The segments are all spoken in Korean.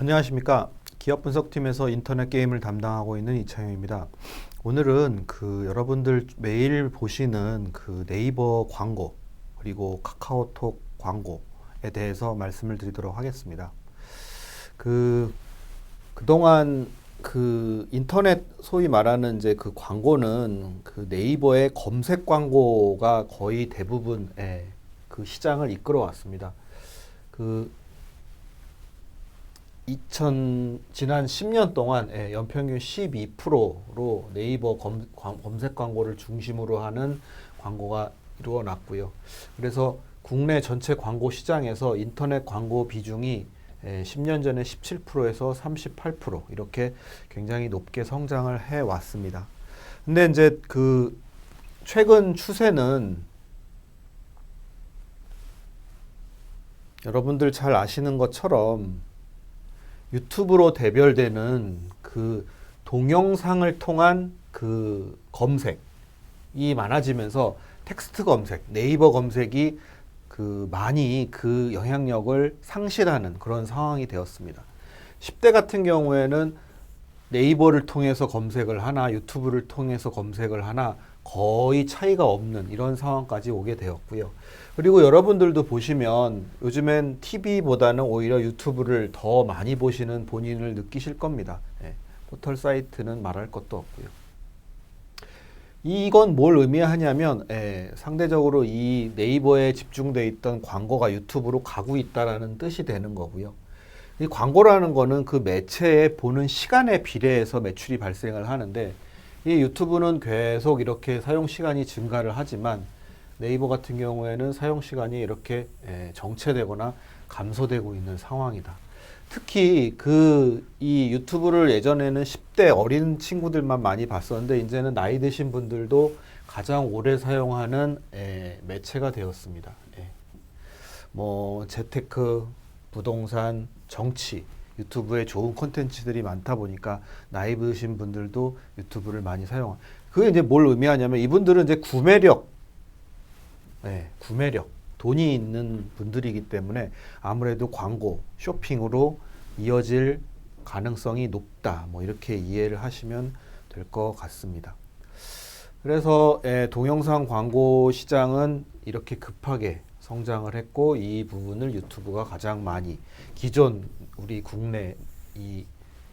안녕하십니까. 기업 분석팀에서 인터넷 게임을 담당하고 있는 이창영입니다. 오늘은 그 여러분들 매일 보시는 그 네이버 광고 그리고 카카오톡 광고에 대해서 말씀을 드리도록 하겠습니다. 그 그동안 그 인터넷 소위 말하는 이제 그 광고는 그 네이버의 검색 광고가 거의 대부분의 그 시장을 이끌어 왔습니다. 그 2000 지난 10년 동안 예, 연평균 12%로 네이버 검, 광- 검색 광고를 중심으로 하는 광고가 이루어났고요. 그래서 국내 전체 광고 시장에서 인터넷 광고 비중이 예, 10년 전에 17%에서 38% 이렇게 굉장히 높게 성장을 해 왔습니다. 근데 이제 그 최근 추세는 여러분들 잘 아시는 것처럼 유튜브로 대별되는 그 동영상을 통한 그 검색이 많아지면서 텍스트 검색, 네이버 검색이 그 많이 그 영향력을 상실하는 그런 상황이 되었습니다. 10대 같은 경우에는 네이버를 통해서 검색을 하나 유튜브를 통해서 검색을 하나 거의 차이가 없는 이런 상황까지 오게 되었고요. 그리고 여러분들도 보시면 요즘엔 TV보다는 오히려 유튜브를 더 많이 보시는 본인을 느끼실 겁니다. 예, 포털 사이트는 말할 것도 없고요. 이건 뭘 의미하냐면 예, 상대적으로 이 네이버에 집중돼 있던 광고가 유튜브로 가고 있다라는 뜻이 되는 거고요. 이 광고라는 거는 그 매체에 보는 시간에 비례해서 매출이 발생을 하는데 이 유튜브는 계속 이렇게 사용 시간이 증가를 하지만 네이버 같은 경우에는 사용 시간이 이렇게 예, 정체되거나 감소되고 있는 상황이다. 특히 그 이 유튜브를 예전에는 10대 어린 친구들만 많이 봤었는데 이제는 나이 드신 분들도 가장 오래 사용하는 예, 매체가 되었습니다. 예. 뭐 재테크, 부동산, 정치 유튜브에 좋은 콘텐츠들이 많다 보니까 나이 드신 분들도 유튜브를 많이 사용. 그게 이제 뭘 의미하냐면 이분들은 이제 구매력, 네, 구매력, 돈이 있는 분들이기 때문에 아무래도 광고, 쇼핑으로 이어질 가능성이 높다. 뭐 이렇게 이해를 하시면 될 것 같습니다. 그래서 예, 동영상 광고 시장은 이렇게 급하게 성장을 했고 이 부분을 유튜브가 가장 많이 기존 우리 국내 이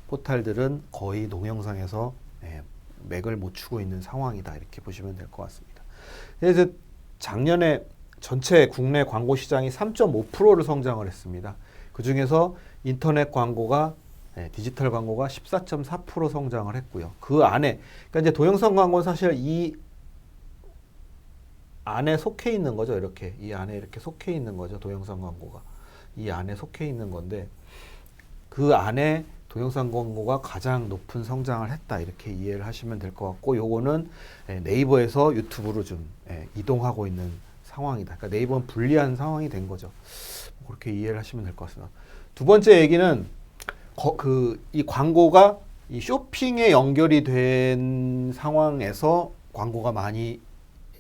포탈들은 거의 동영상에서 예, 맥을 못 추고 있는 상황이다 이렇게 보시면 될 것 같습니다. 그래서 작년에 전체 국내 광고 시장이 3.5%를 성장을 했습니다. 그 중에서 인터넷 광고가 네, 디지털 광고가 14.4% 성장을 했고요. 그 안에 그러니까 이제 동영상 광고는 사실 이 안에 속해 있는 거죠. 이렇게 이 안에 이렇게 속해 있는 거죠. 동영상 광고가 이 안에 속해 있는 건데 그 안에 동영상 광고가 가장 높은 성장을 했다 이렇게 이해를 하시면 될 것 같고 요거는 예, 네이버에서 유튜브로 좀 예, 이동하고 있는 상황이다. 그러니까 네이버는 불리한 상황이 된 거죠. 그렇게 이해를 하시면 될 것 같습니다. 두 번째 얘기는 그 이 광고가 이 쇼핑에 연결이 된 상황에서 광고가 많이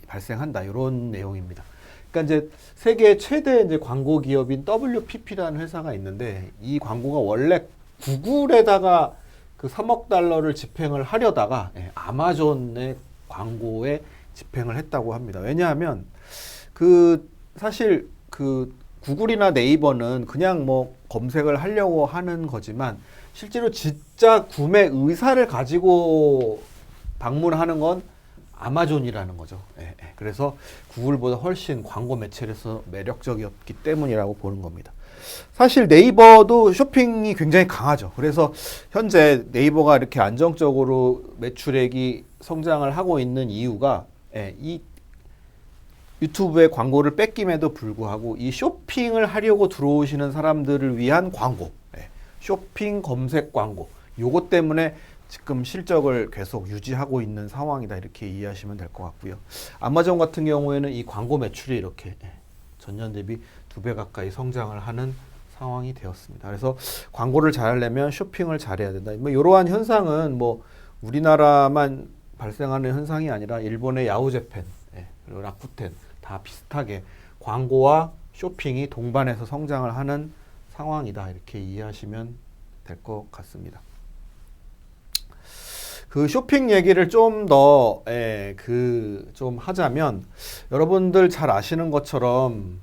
발생한다 이런 내용입니다. 그러니까 이제 세계 최대 이제 광고 기업인 WPP라는 회사가 있는데 이 광고가 원래 구글에다가 그 3억 달러를 집행을 하려다가 예, 아마존의 광고에 집행을 했다고 합니다. 왜냐하면 그 사실 그 구글이나 네이버는 그냥 뭐 검색을 하려고 하는 거지만 실제로 진짜 구매 의사를 가지고 방문하는 건 아마존이라는 거죠. 예, 예. 그래서 구글보다 훨씬 광고 매체에서 매력적이었기 때문이라고 보는 겁니다. 사실 네이버도 쇼핑이 굉장히 강하죠. 그래서 현재 네이버가 이렇게 안정적으로 매출액이 성장을 하고 있는 이유가 예, 이 유튜브의 광고를 뺏김에도 불구하고 이 쇼핑을 하려고 들어오시는 사람들을 위한 광고, 예, 쇼핑 검색 광고, 요것 때문에 지금 실적을 계속 유지하고 있는 상황이다 이렇게 이해하시면 될 것 같고요. 아마존 같은 경우에는 이 광고 매출이 이렇게 예, 전년 대비 두 배 가까이 성장을 하는 상황이 되었습니다. 그래서 광고를 잘하려면 쇼핑을 잘해야 된다. 뭐 이러한 현상은 뭐 우리나라만 발생하는 현상이 아니라 일본의 야후제펜, 예, 그리고 라쿠텐 다 비슷하게 광고와 쇼핑이 동반해서 성장을 하는 상황이다 이렇게 이해하시면 될 것 같습니다. 그 쇼핑 얘기를 좀 더, 예, 그, 좀 하자면, 여러분들 잘 아시는 것처럼,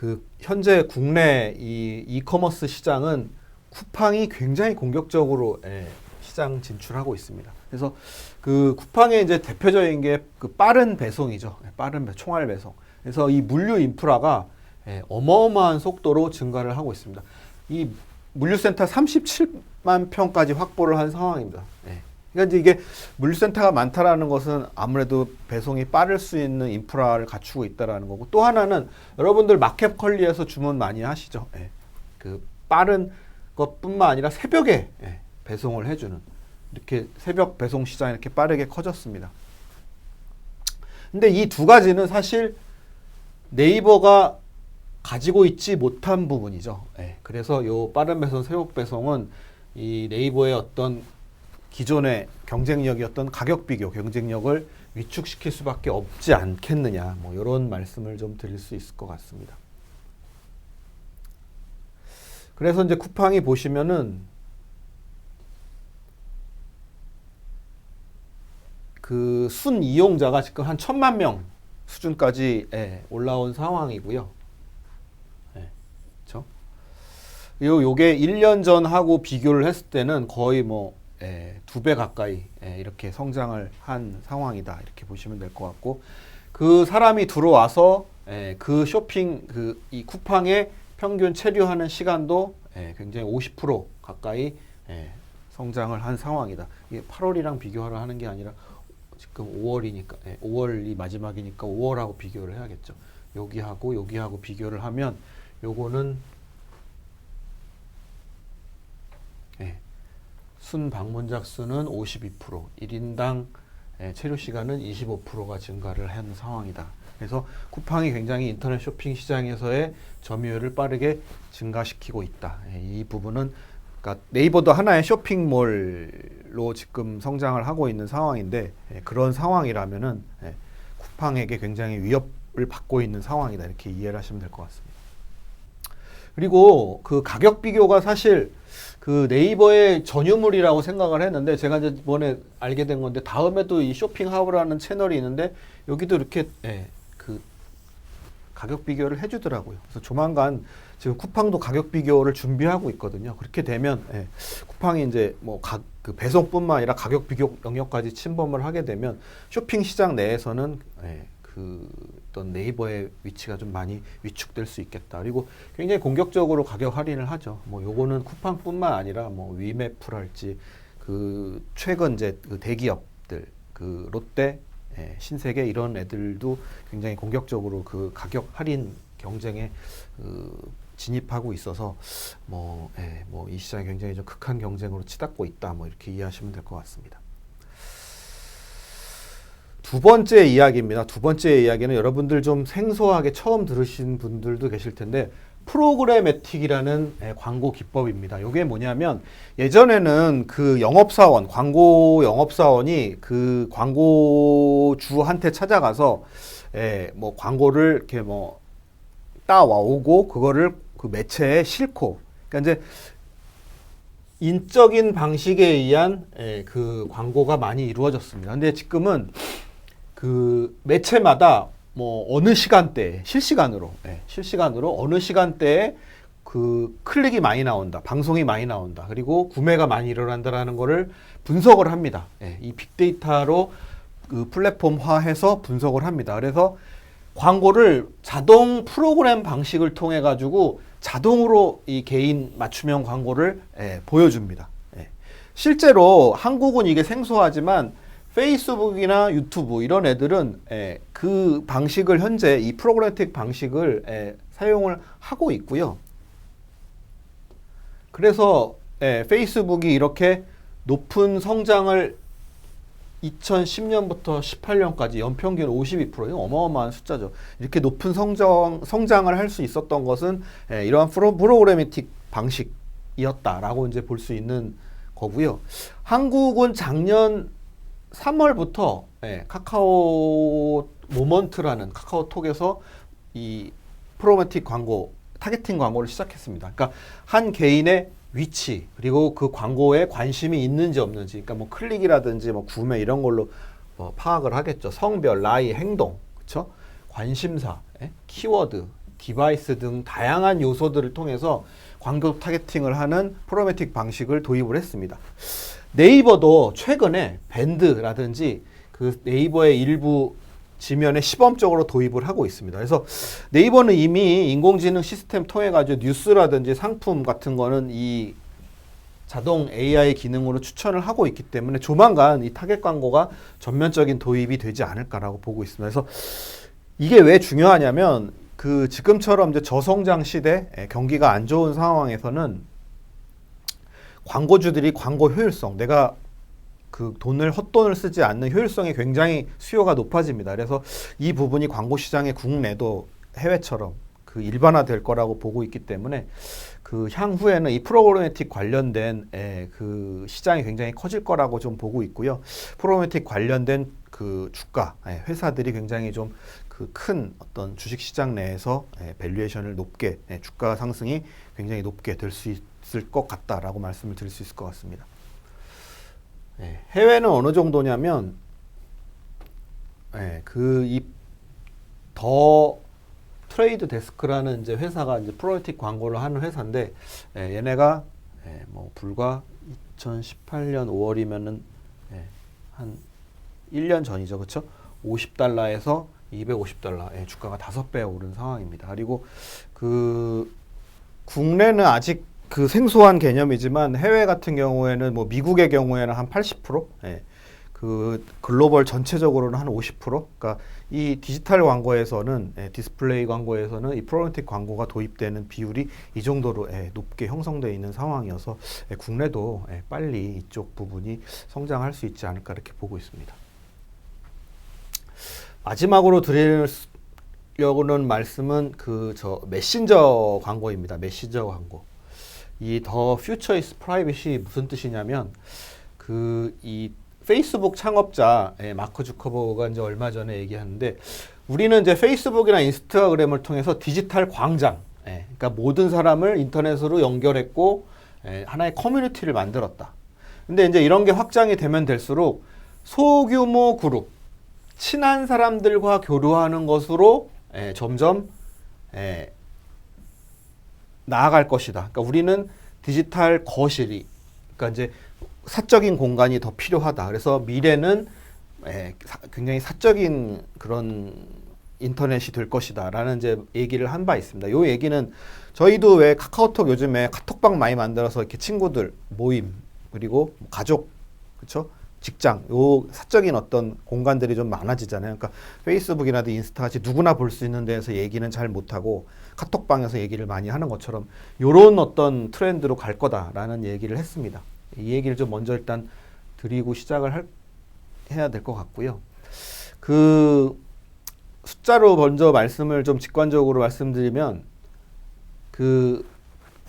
그, 현재 국내 이 이커머스 시장은 쿠팡이 굉장히 공격적으로, 예, 시장 진출하고 있습니다. 그래서 그 쿠팡의 이제 대표적인 게 그 빠른 배송이죠. 예, 빠른 배, 총알 배송. 그래서 이 물류 인프라가 예, 어마어마한 속도로 증가를 하고 있습니다. 이 물류센터 37만 평까지 확보를 한 상황입니다. 예. 그러니까 이제 이게 물류센터가 많다라는 것은 아무래도 배송이 빠를 수 있는 인프라를 갖추고 있다라는 거고 또 하나는 여러분들 마켓컬리에서 주문 많이 하시죠. 예. 그 빠른 것뿐만 아니라 새벽에 예, 배송을 해주는 이렇게 새벽 배송 시장이 이렇게 빠르게 커졌습니다. 근데 이 두 가지는 사실 네이버가 가지고 있지 못한 부분이죠. 예, 그래서 요 빠른 배송, 새벽 배송은 이 네이버의 어떤 기존의 경쟁력이었던 가격 비교 경쟁력을 위축시킬 수밖에 없지 않겠느냐. 뭐 이런 말씀을 좀 드릴 수 있을 것 같습니다. 그래서 이제 쿠팡이 보시면은 그 순 이용자가 지금 한 천만 명 수준까지 예, 올라온 상황이고요. 예, 그렇죠? 요 요게 1년 전하고 비교를 했을 때는 거의 뭐 예, 두 배 가까이 예, 이렇게 성장을 한 상황이다 이렇게 보시면 될 것 같고 그 사람이 들어와서 예, 그 쇼핑 그 이 쿠팡에 평균 체류하는 시간도 예, 굉장히 50% 가까이 예, 성장을 한 상황이다. 이게 8월이랑 비교를 하는 게 아니라 지금 5월이니까 예, 5월이 마지막이니까 5월하고 비교를 해야겠죠. 여기하고 여기하고 비교를 하면 요거는 예, 순 방문작 수는 52%, 1인당 예, 체류 시간은 25%가 증가를 한 상황이다. 그래서 쿠팡이 굉장히 인터넷 쇼핑 시장에서의 점유율을 빠르게 증가시키고 있다. 예, 이 부분은 그러니까 네이버도 하나의 쇼핑몰로 지금 성장을 하고 있는 상황인데 예, 그런 상황이라면은 예, 쿠팡에게 굉장히 위협을 받고 있는 상황이다 이렇게 이해를 하시면 될 것 같습니다. 그리고 그 가격 비교가 사실 그 네이버의 전유물이라고 생각을 했는데 제가 이제 이번에 알게 된 건데 다음에도 이 쇼핑하우라는 채널이 있는데 여기도 이렇게 예, 그 가격 비교를 해주더라고요. 그래서 조만간 지금 쿠팡도 가격 비교를 준비하고 있거든요. 그렇게 되면 예, 쿠팡이 이제 뭐그 배송뿐만 아니라 가격 비교 영역까지 침범을 하게 되면 쇼핑 시장 내에서는 예, 그 어떤 네이버의 위치가 좀 많이 위축될 수 있겠다. 그리고 굉장히 공격적으로 가격 할인을 하죠. 뭐 요거는 쿠팡뿐만 아니라 뭐 위메프랄지 그 최근 이제 그 대기업들 그 롯데 예, 신세계 이런 애들도 굉장히 공격적으로 그 가격 할인 경쟁에 그 진입하고 있어서 뭐, 예, 뭐이 시장이 굉장히 좀 극한 경쟁으로 치닫고 있다. 뭐 이렇게 이해하시면 될 것 같습니다. 두 번째 이야기입니다. 두 번째 이야기는 여러분들 좀 생소하게 처음 들으신 분들도 계실 텐데 프로그래매틱이라는 예, 광고 기법입니다. 이게 뭐냐면 예전에는 그 영업사원, 광고 영업사원이 그 광고주한테 찾아가서 예, 뭐 광고를 이렇게 뭐 따와 오고 그거를 그 매체에 싣고 그러니까 이제 인적인 방식에 의한 예, 그 광고가 많이 이루어졌습니다. 근데 지금은 그 매체마다 뭐 어느 시간대 실시간으로 예, 실시간으로 어느 시간대에 그 클릭이 많이 나온다, 방송이 많이 나온다, 그리고 구매가 많이 일어난다라는 거를 분석을 합니다. 예, 이 빅데이터로 그 플랫폼화해서 분석을 합니다. 그래서 광고를 자동 프로그램 방식을 통해 가지고 자동으로 이 개인 맞춤형 광고를 예, 보여줍니다. 예. 실제로 한국은 이게 생소하지만 페이스북이나 유튜브 이런 애들은 예, 그 방식을 현재 이 프로그래틱 방식을 예, 사용을 하고 있고요. 그래서 예, 페이스북이 이렇게 높은 성장을 2010년부터 18년까지 연평균 52% 이거 어마어마한 숫자죠. 이렇게 높은 성장 성장을 할 수 있었던 것은 예, 이러한 프로, 프로그래미틱 방식이었다라고 이제 볼 수 있는 거고요. 한국은 작년 3월부터 예, 카카오 모먼트라는 카카오톡에서 이 프로그래틱 광고 타겟팅 광고를 시작했습니다. 그러니까 한 개인의 위치 그리고 그 광고에 관심이 있는지 없는지 그러니까 뭐 클릭이라든지 뭐 구매 이런 걸로 뭐 파악을 하겠죠. 성별, 나이, 행동, 그렇죠? 관심사, 예? 키워드, 디바이스 등 다양한 요소들을 통해서 광고 타겟팅을 하는 프로메틱 방식을 도입을 했습니다. 네이버도 최근에 밴드라든지 그 네이버의 일부 지면에 시범적으로 도입을 하고 있습니다. 그래서 네이버는 이미 인공지능 시스템 통해 가지고 뉴스라든지 상품 같은 거는 이 자동 AI 기능으로 추천을 하고 있기 때문에 조만간 이 타겟 광고가 전면적인 도입이 되지 않을까라고 보고 있습니다. 그래서 이게 왜 중요하냐면 그 지금처럼 이제 저성장 시대 에, 경기가 안 좋은 상황에서는 광고주들이 광고 효율성 내가 그 돈을 헛돈을 쓰지 않는 효율성이 굉장히 수요가 높아집니다. 그래서 이 부분이 광고 시장의 국내도 해외처럼 그 일반화될 거라고 보고 있기 때문에 그 향후에는 이 프로그래매틱 관련된 에, 그 시장이 굉장히 커질 거라고 좀 보고 있고요. 프로그래매틱 관련된 그 주가 에, 회사들이 굉장히 좀 그 큰 어떤 주식 시장 내에서 에, 밸류에이션을 높게 에, 주가 상승이 굉장히 높게 될 수 있 을 것 같다라고 말씀을 드릴 수 있을 것 같습니다. 예, 해외는 어느 정도냐면 예, 그이 더 트레이드 데스크라는 이제 회사가 이제 프로이틱 광고를 하는 회사인데 예, 얘네가 예, 뭐 불과 2018년 5월이면은 예, 한 1년 전이죠. 그렇죠? 50달러에서 250달러. 예, 주가가 5배 오른 상황입니다. 그리고 그 국내는 아직 그 생소한 개념이지만 해외 같은 경우에는 뭐 미국의 경우에는 한 80%, 예. 그 글로벌 전체적으로는 한 50%. 그러니까 이 디지털 광고에서는 예, 디스플레이 광고에서는 이 프로메틱 광고가 도입되는 비율이 이 정도로 예, 높게 형성되어 있는 상황이어서 예, 국내도 예, 빨리 이쪽 부분이 성장할 수 있지 않을까 이렇게 보고 있습니다. 마지막으로 드리려고는 말씀은 그 저 메신저 광고입니다. 메신저 광고. 이 더 퓨처 이스 프라이빗이 무슨 뜻이냐면 그 이 페이스북 창업자 예, 마크 주커버가 이제 얼마 전에 얘기하는데 우리는 이제 페이스북이나 인스타그램을 통해서 디지털 광장, 예, 그러니까 모든 사람을 인터넷으로 연결했고 예, 하나의 커뮤니티를 만들었다. 근데 이제 이런 게 확장이 되면 될수록 소규모 그룹, 친한 사람들과 교류하는 것으로 예, 점점 예, 나아갈 것이다. 그러니까 우리는 디지털 거실이, 그러니까 이제 사적인 공간이 더 필요하다. 그래서 미래는 예, 사- 굉장히 사적인 그런 인터넷이 될 것이다라는 이제 얘기를 한 바 있습니다. 요 얘기는 저희도 왜 카카오톡 요즘에 카톡방 많이 만들어서 이렇게 친구들 모임 그리고 뭐 가족 그렇죠? 직장 요 사적인 어떤 공간들이 좀 많아지잖아요. 그러니까 페이스북이나 인스타 같이 누구나 볼 수 있는 데에서 얘기는 잘 못하고 카톡방에서 얘기를 많이 하는 것처럼 요런 어떤 트렌드로 갈 거다라는 얘기를 했습니다. 이 얘기를 좀 먼저 일단 드리고 시작을 할, 해야 될 것 같고요. 그 숫자로 먼저 말씀을 좀 직관적으로 말씀드리면 그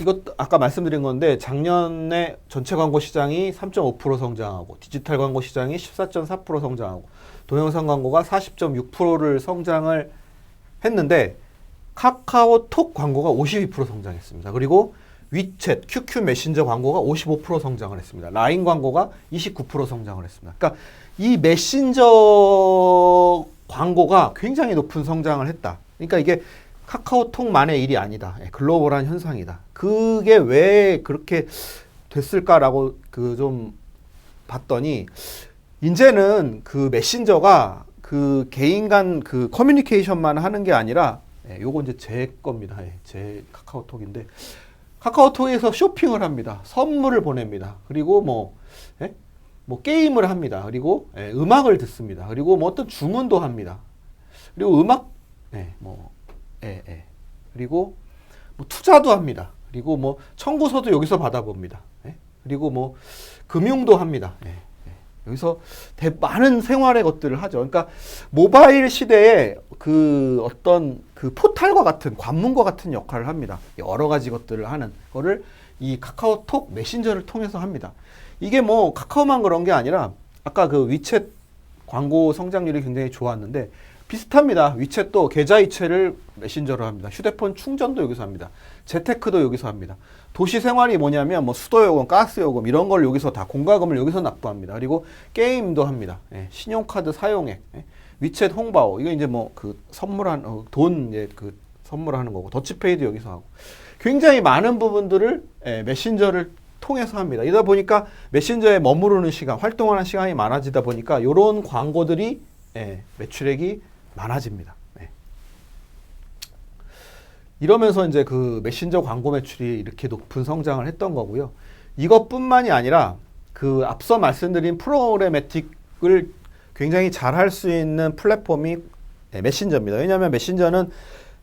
이것 아까 말씀드린 건데 작년에 전체 광고 시장이 3.5% 성장하고 디지털 광고 시장이 14.4% 성장하고 동영상 광고가 40.6%를 성장을 했는데 카카오톡 광고가 52% 성장했습니다. 그리고 위챗, QQ 메신저 광고가 55% 성장을 했습니다. 라인 광고가 29% 성장을 했습니다. 그러니까 이 메신저 광고가 굉장히 높은 성장을 했다. 그러니까 이게 카카오톡만의 일이 아니다. 예, 글로벌한 현상이다. 그게 왜 그렇게 됐을까라고 그 좀 봤더니 이제는 그 메신저가 그 개인 간 그 커뮤니케이션만 하는 게 아니라 예, 요거 이제 제 겁니다. 예, 제 카카오톡인데 카카오톡에서 쇼핑을 합니다. 선물을 보냅니다. 그리고 뭐, 예? 뭐 게임을 합니다. 그리고 예, 음악을 듣습니다. 그리고 뭐 어떤 주문도 합니다. 그리고 음악, 예, 뭐, 예, 예. 그리고 뭐 투자도 합니다. 그리고 뭐 청구서도 여기서 받아봅니다. 예? 그리고 뭐 금융도 합니다. 예, 예. 여기서 대, 많은 생활의 것들을 하죠. 그러니까 모바일 시대에 그 어떤 그 포탈과 같은 관문과 같은 역할을 합니다. 여러 가지 것들을 하는 거를 이 카카오톡 메신저를 통해서 합니다. 이게 뭐 카카오만 그런 게 아니라 아까 그 위챗 광고 성장률이 굉장히 좋았는데 비슷합니다. 위챗도 계좌 이체를 메신저로 합니다. 휴대폰 충전도 여기서 합니다. 재테크도 여기서 합니다. 도시 생활이 뭐냐면 뭐 수도 요금, 가스 요금 이런 걸 여기서 다 공과금을 여기서 납부합니다. 그리고 게임도 합니다. 예, 신용카드 사용액, 예, 위챗 홍바오 이거 이제 뭐 그 선물한 어, 돈 이제 그 선물하는 거고 더치페이도 여기서 하고 굉장히 많은 부분들을 예, 메신저를 통해서 합니다. 이러다 보니까 메신저에 머무르는 시간, 활동하는 시간이 많아지다 보니까 이런 광고들이 예, 매출액이 많아집니다. 예. 이러면서 이제 그 메신저 광고 매출이 이렇게 높은 성장을 했던 거고요. 이것뿐만이 아니라 그 앞서 말씀드린 프로그래매틱을 굉장히 잘 할 수 있는 플랫폼이 예, 메신저입니다. 왜냐하면 메신저는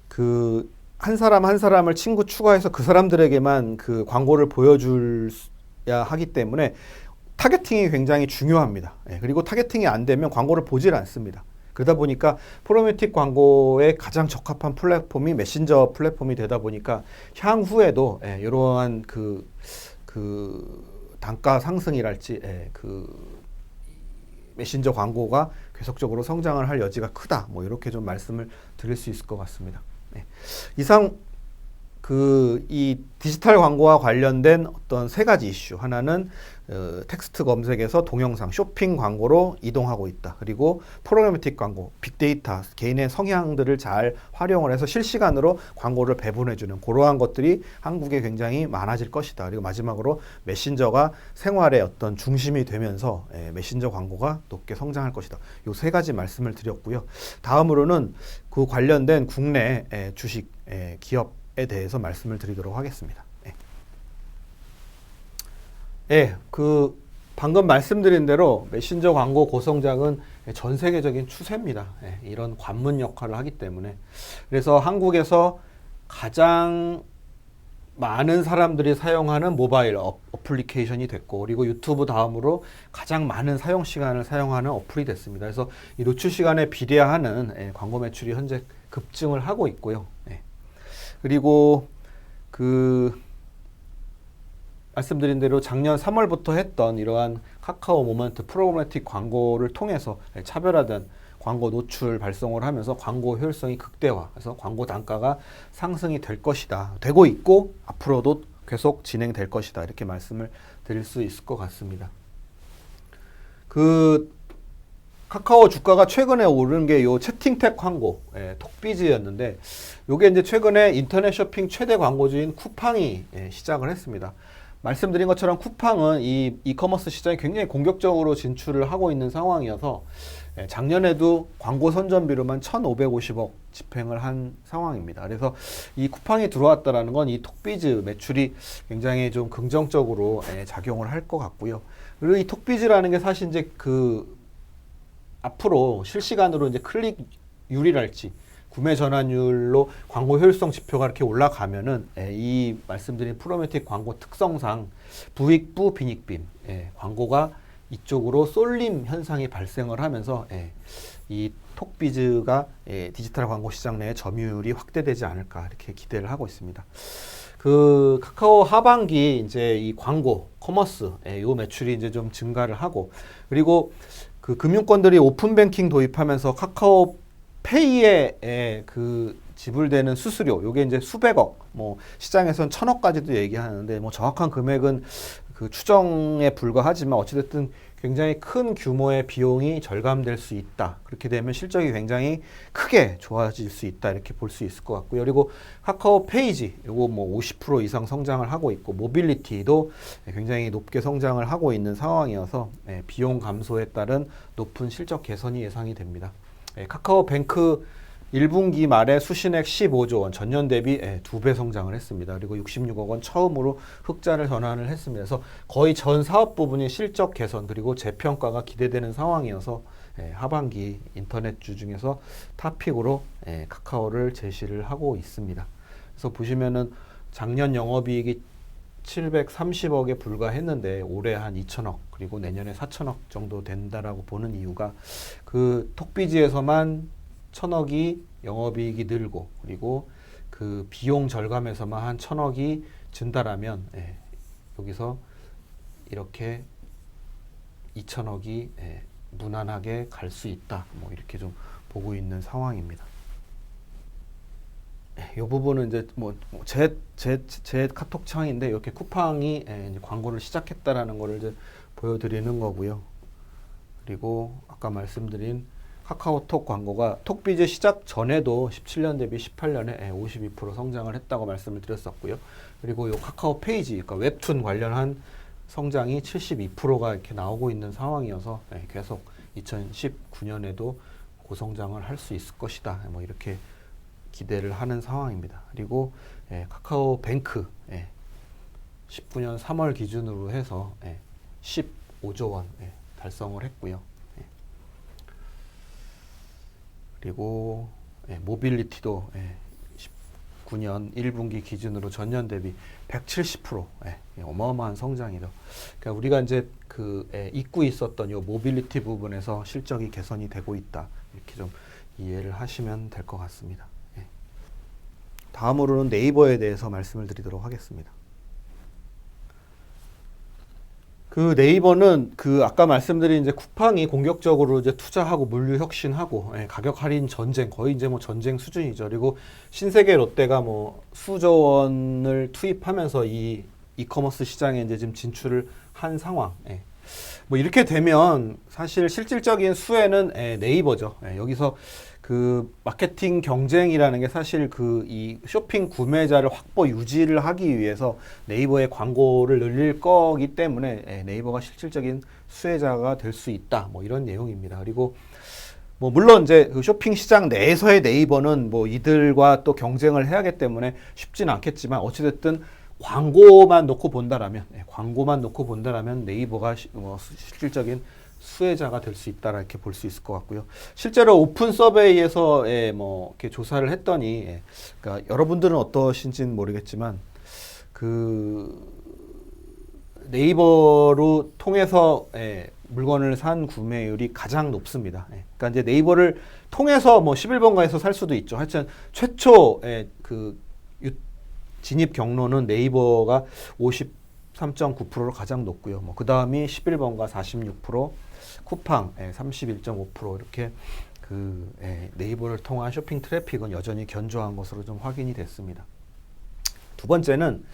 그 한 사람 한 사람을 친구 추가해서 그 사람들에게만 그 광고를 보여줘야 하기 때문에 타겟팅이 굉장히 중요합니다. 예, 그리고 타겟팅이 안 되면 광고를 보질 않습니다. 그러다 보니까 프로메틱 광고에 가장 적합한 플랫폼이 메신저 플랫폼이 되다 보니까 향후에도 예, 이러한 그, 그 단가 상승이랄지 예, 그 메신저 광고가 계속적으로 성장을 할 여지가 크다. 뭐 이렇게 좀 말씀을 드릴 수 있을 것 같습니다. 네. 이상 그 이 디지털 광고와 관련된 어떤 세 가지 이슈 하나는 어, 텍스트 검색에서 동영상 쇼핑 광고로 이동하고 있다. 그리고 프로그래매틱 광고, 빅데이터 개인의 성향들을 잘 활용을 해서 실시간으로 광고를 배분해주는 그러한 것들이 한국에 굉장히 많아질 것이다. 그리고 마지막으로 메신저가 생활의 어떤 중심이 되면서 예, 메신저 광고가 높게 성장할 것이다. 요 세 가지 말씀을 드렸고요. 다음으로는 그 관련된 국내 예, 주식 예, 기업에 대해서 말씀을 드리도록 하겠습니다. 예. 예, 그 방금 말씀드린 대로 메신저 광고 고성장은 전 세계적인 추세입니다. 예, 이런 관문 역할을 하기 때문에 그래서 한국에서 가장 많은 사람들이 사용하는 모바일 어, 어플리케이션이 됐고 그리고 유튜브 다음으로 가장 많은 사용 시간을 사용하는 어플이 됐습니다. 그래서 이 노출 시간에 비례하는 예, 광고 매출이 현재 급증을 하고 있고요. 예. 그리고 그 말씀드린 대로 작년 3월부터 했던 이러한 카카오 모먼트 프로그래틱 광고를 통해서 차별화된 광고 노출 발송을 하면서 광고 효율성이 극대화, 그래서 광고 단가가 상승이 될 것이다. 되고 있고 앞으로도 계속 진행될 것이다. 이렇게 말씀을 드릴 수 있을 것 같습니다. 그 카카오 주가가 최근에 오른 게 요 채팅탭 광고, 예, 톡비즈였는데 요게 이제 최근에 인터넷 쇼핑 최대 광고주인 쿠팡이 예, 시작을 했습니다. 말씀드린 것처럼 쿠팡은 이 이커머스 시장에 굉장히 공격적으로 진출을 하고 있는 상황이어서 예, 작년에도 광고 선전비로만 1,550억 집행을 한 상황입니다. 그래서 이 쿠팡이 들어왔다라는 건 이 톡비즈 매출이 굉장히 좀 긍정적으로 예, 작용을 할 것 같고요. 그리고 이 톡비즈라는 게 사실 이제 그 앞으로 실시간으로 이제 클릭률이랄지 구매 전환율로 광고 효율성 지표가 이렇게 올라가면은 예, 이 말씀드린 프로메틱 광고 특성상 부익부 빈익빈 예, 광고가 이쪽으로 쏠림 현상이 발생을 하면서 예, 이 톡비즈가 예, 디지털 광고 시장 내에 점유율이 확대되지 않을까 이렇게 기대를 하고 있습니다. 그 카카오 하반기 이제 이 광고 커머스 예, 요 매출이 이제 좀 증가를 하고 그리고 그 금융권들이 오픈 뱅킹 도입하면서 카카오 페이에 예, 그 지불되는 수수료 요게 이제 수백억 뭐 시장에서는 천억까지도 얘기하는데 뭐 정확한 금액은 그 추정에 불과하지만 어찌됐든 굉장히 큰 규모의 비용이 절감될 수 있다. 그렇게 되면 실적이 굉장히 크게 좋아질 수 있다. 이렇게 볼 수 있을 것 같고요. 그리고 카카오 페이지, 요거 뭐 50% 이상 성장을 하고 있고, 모빌리티도 굉장히 높게 성장을 하고 있는 상황이어서 예, 비용 감소에 따른 높은 실적 개선이 예상이 됩니다. 예, 카카오 뱅크 1분기 말에 수신액 15조 원, 전년 대비 예, 두배 성장을 했습니다. 그리고 66억 원 처음으로 흑자를 전환을 했습니다. 그래서 거의 전 사업 부분이 실적 개선 그리고 재평가가 기대되는 상황이어서 예, 하반기 인터넷주 중에서 탑픽으로 예, 카카오를 제시를 하고 있습니다. 그래서 보시면은 작년 영업이익이 730억에 불과했는데 올해 한 2천억 그리고 내년에 4천억 정도 된다라고 보는 이유가 그 톡비지에서만 천억이 영업이익이 늘고 그리고 그 비용 절감에서만 한 천억이 증다라면 예, 여기서 이렇게 2천억이 예, 무난하게 갈 수 있다. 뭐 이렇게 좀 보고 있는 상황입니다. 이 부분은 이제 뭐제제 제 카톡 창인데 이렇게 쿠팡이 예, 광고를 시작했다라는 거를 이제 보여드리는 거고요. 그리고 아까 말씀드린 카카오톡 광고가 톡비즈 시작 전에도 17년 대비 18년에 52% 성장을 했다고 말씀을 드렸었고요. 그리고 이 카카오 페이지, 그러니까 웹툰 관련한 성장이 72%가 이렇게 나오고 있는 상황이어서 예, 계속 2019년에도 고성장을 할 수 있을 것이다. 뭐 이렇게 기대를 하는 상황입니다. 그리고 예, 카카오 뱅크 예, 19년 3월 기준으로 해서 예, 15조 원 예, 달성을 했고요. 예. 그리고 예, 모빌리티도 예, 19년 1분기 기준으로 전년 대비 170% 예, 예, 어마어마한 성장이죠. 그러니까 우리가 이제 그 예, 잊고 있었던 요 모빌리티 부분에서 실적이 개선이 되고 있다 이렇게 좀 이해를 하시면 될 것 같습니다. 예. 다음으로는 네이버에 대해서 말씀을 드리도록 하겠습니다. 그 네이버는 그 아까 말씀드린 이제 쿠팡이 공격적으로 이제 투자하고 물류 혁신하고 예, 가격 할인 전쟁 거의 이제 뭐 전쟁 수준이죠. 그리고 신세계 롯데가 뭐 수조 원을 투입하면서 이 이커머스 시장에 이제 지금 진출을 한 상황. 예. 뭐 이렇게 되면 사실 실질적인 수혜는 예, 네이버죠. 예, 여기서 그 마케팅 경쟁이라는 게 사실 그 이 쇼핑 구매자를 확보 유지를 하기 위해서 네이버의 광고를 늘릴 거기 때문에 예, 네이버가 실질적인 수혜자가 될 수 있다. 뭐 이런 내용입니다. 그리고 뭐 물론 이제 그 쇼핑 시장 내에서의 네이버는 뭐 이들과 또 경쟁을 해야 하기 때문에 쉽지는 않겠지만 어찌됐든 광고만 놓고 본다라면 예, 광고만 놓고 본다라면 네이버가 시, 뭐 수- 실질적인 수혜자가 될 수 있다 이렇게 볼 수 있을 것 같고요. 실제로 오픈 서베이에서 예, 뭐 이렇게 조사를 했더니 예, 그러니까 여러분들은 어떠신지는 모르겠지만 그 네이버로 통해서 예, 물건을 산 구매율이 가장 높습니다. 예. 그러니까 이제 네이버를 통해서 뭐 11번가에서 살 수도 있죠. 하여튼 최초 예, 그 유- 진입 경로는 네이버가 53.9%로 가장 높고요. 뭐 그 다음이 11번가 46%, 쿠팡 예, 31.5% 이렇게 그 예, 네이버를 통한 쇼핑 트래픽은 여전히 견조한 것으로 좀 확인이 됐습니다. 두 번째는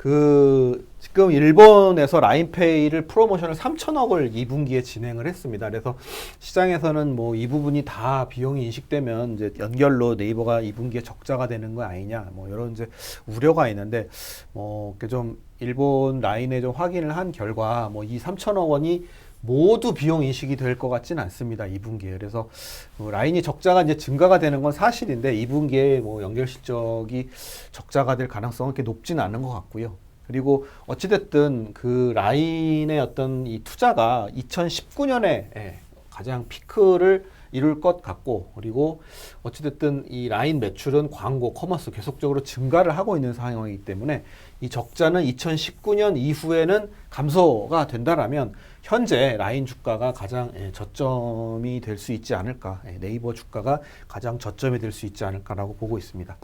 그 지금 일본에서 라인페이를 프로모션을 3천억을 2분기에 진행을 했습니다. 그래서 시장에서는 뭐 이 부분이 다 비용이 인식되면 이제 연결로 네이버가 2분기에 적자가 되는 거 아니냐 뭐 이런 이제 우려가 있는데 뭐좀 일본 라인에 좀 확인을 한 결과 뭐 이 3천억 원이 모두 비용 인식이 될 것 같지는 않습니다. 2분기에. 그래서 뭐 라인이 적자가 이제 증가가 되는 건 사실인데 2분기에 뭐 연결 실적이 적자가 될 가능성은 그렇게 높지는 않은 것 같고요. 그리고 어찌됐든 그 라인의 어떤 이 투자가 2019년에 가장 피크를 이룰 것 같고 그리고 어찌됐든 이 라인 매출은 광고 커머스 계속적으로 증가를 하고 있는 상황이기 때문에 이 적자는 2019년 이후에는 감소가 된다라면 현재 라인 주가가 가장 예, 저점이 될 수 있지 않을까 예, 네이버 주가가 가장 저점이 될 수 있지 않을까라고 보고 있습니다.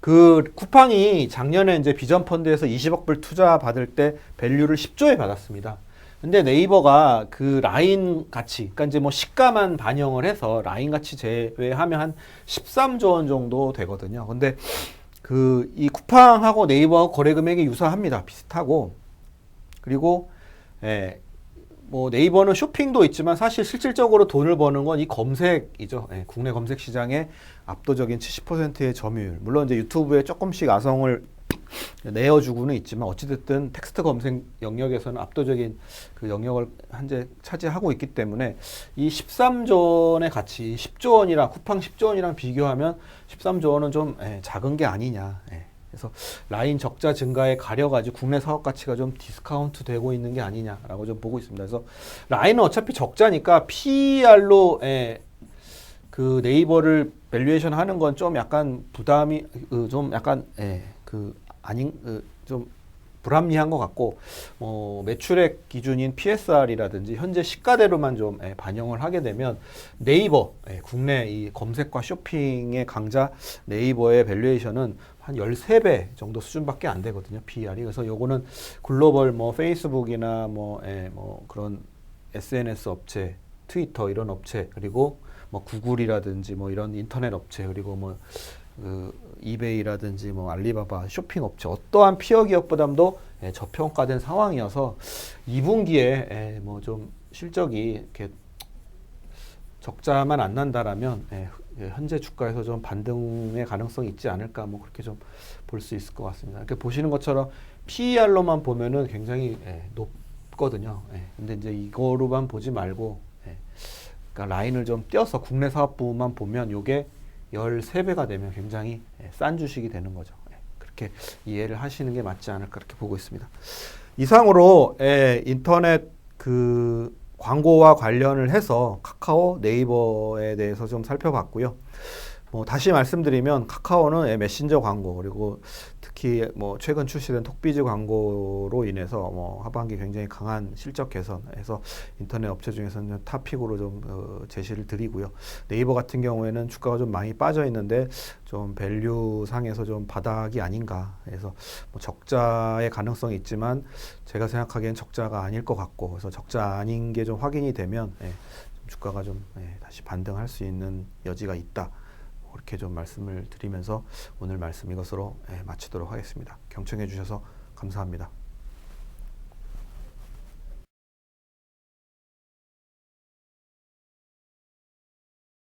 그 쿠팡이 작년에 이제 비전 펀드에서 20억 불 투자 받을 때 밸류를 10조에 받았습니다. 근데 네이버가 그 라인 가치, 그러니까 이제 뭐 시가만 반영을 해서 라인 가치 제외하면 한 13조 원 정도 되거든요. 근데 그 이 쿠팡하고 네이버하고 거래 금액이 유사합니다. 비슷하고 그리고 예, 뭐 네이버는 쇼핑도 있지만 사실 실질적으로 돈을 버는 건 이 검색이죠. 예, 국내 검색 시장의 압도적인 70%의 점유율. 물론 이제 유튜브에 조금씩 아성을 내어주고는 있지만 어찌됐든 텍스트 검색 영역에서는 압도적인 그 영역을 현재 차지하고 있기 때문에 이 13조 원의 가치, 10조 원이랑 쿠팡 10조 원이랑 비교하면 13조 원은 좀 예, 작은 게 아니냐. 예. 그래서 라인 적자 증가에 가려가지고 국내 사업 가치가 좀 디스카운트 되고 있는 게 아니냐라고 좀 보고 있습니다. 그래서 라인은 어차피 적자니까 PER로 예, 그 네이버를 밸류에이션 하는 건 좀 약간 부담이 그 좀 약간 예, 그 아닌 그좀 불합리한 것 같고 뭐 매출액 기준인 PSR이라든지 현재 시가대로만 좀 예, 반영을 하게 되면 네이버 예, 국내 이 검색과 쇼핑의 강자 네이버의 밸류에이션은 한 13배 정도 수준밖에 안 되거든요. PER이. 그래서 요거는 글로벌 뭐 페이스북이나 뭐, 예, 뭐 그런 SNS 업체, 트위터 이런 업체 그리고 뭐 구글이라든지 뭐 이런 인터넷 업체 그리고 뭐 그 이베이라든지 뭐 알리바바 쇼핑 업체 어떠한 피어 기업보담도 예, 저평가된 상황이어서 2분기에 예, 뭐좀 실적이 이렇게 적자만 안 난다라면 예, 예, 현재 주가에서 좀 반등의 가능성이 있지 않을까 뭐 그렇게 좀 볼 수 있을 것 같습니다. 이렇게 보시는 것처럼 PER로만 보면은 굉장히 예, 높거든요. 예, 근데 이제 이거로만 보지 말고 예, 그러니까 라인을 좀 띄어서 국내 사업 부만 보면 요게 13배가 되면 굉장히 예, 싼 주식이 되는 거죠. 예, 그렇게 이해를 하시는 게 맞지 않을까 그렇게 보고 있습니다. 이상으로 예, 인터넷 그 광고와 관련을 해서 카카오, 네이버에 대해서 좀 살펴봤고요. 뭐 다시 말씀드리면 카카오는 예, 메신저 광고 그리고 특히 뭐 최근 출시된 톡비즈 광고로 인해서 뭐 하반기 굉장히 강한 실적 개선해서 인터넷 업체 중에서는 탑픽으로 좀 어, 제시를 드리고요. 네이버 같은 경우에는 주가가 좀 많이 빠져 있는데 좀 밸류 상에서 좀 바닥이 아닌가 해서 뭐 적자의 가능성이 있지만 제가 생각하기엔 적자가 아닐 것 같고 그래서 적자 아닌 게 좀 확인이 되면 예, 좀 주가가 좀 예, 다시 반등할 수 있는 여지가 있다. 그렇게 좀 말씀을 드리면서 오늘 말씀 이것으로 예, 마치도록 하겠습니다. 경청해 주셔서 감사합니다.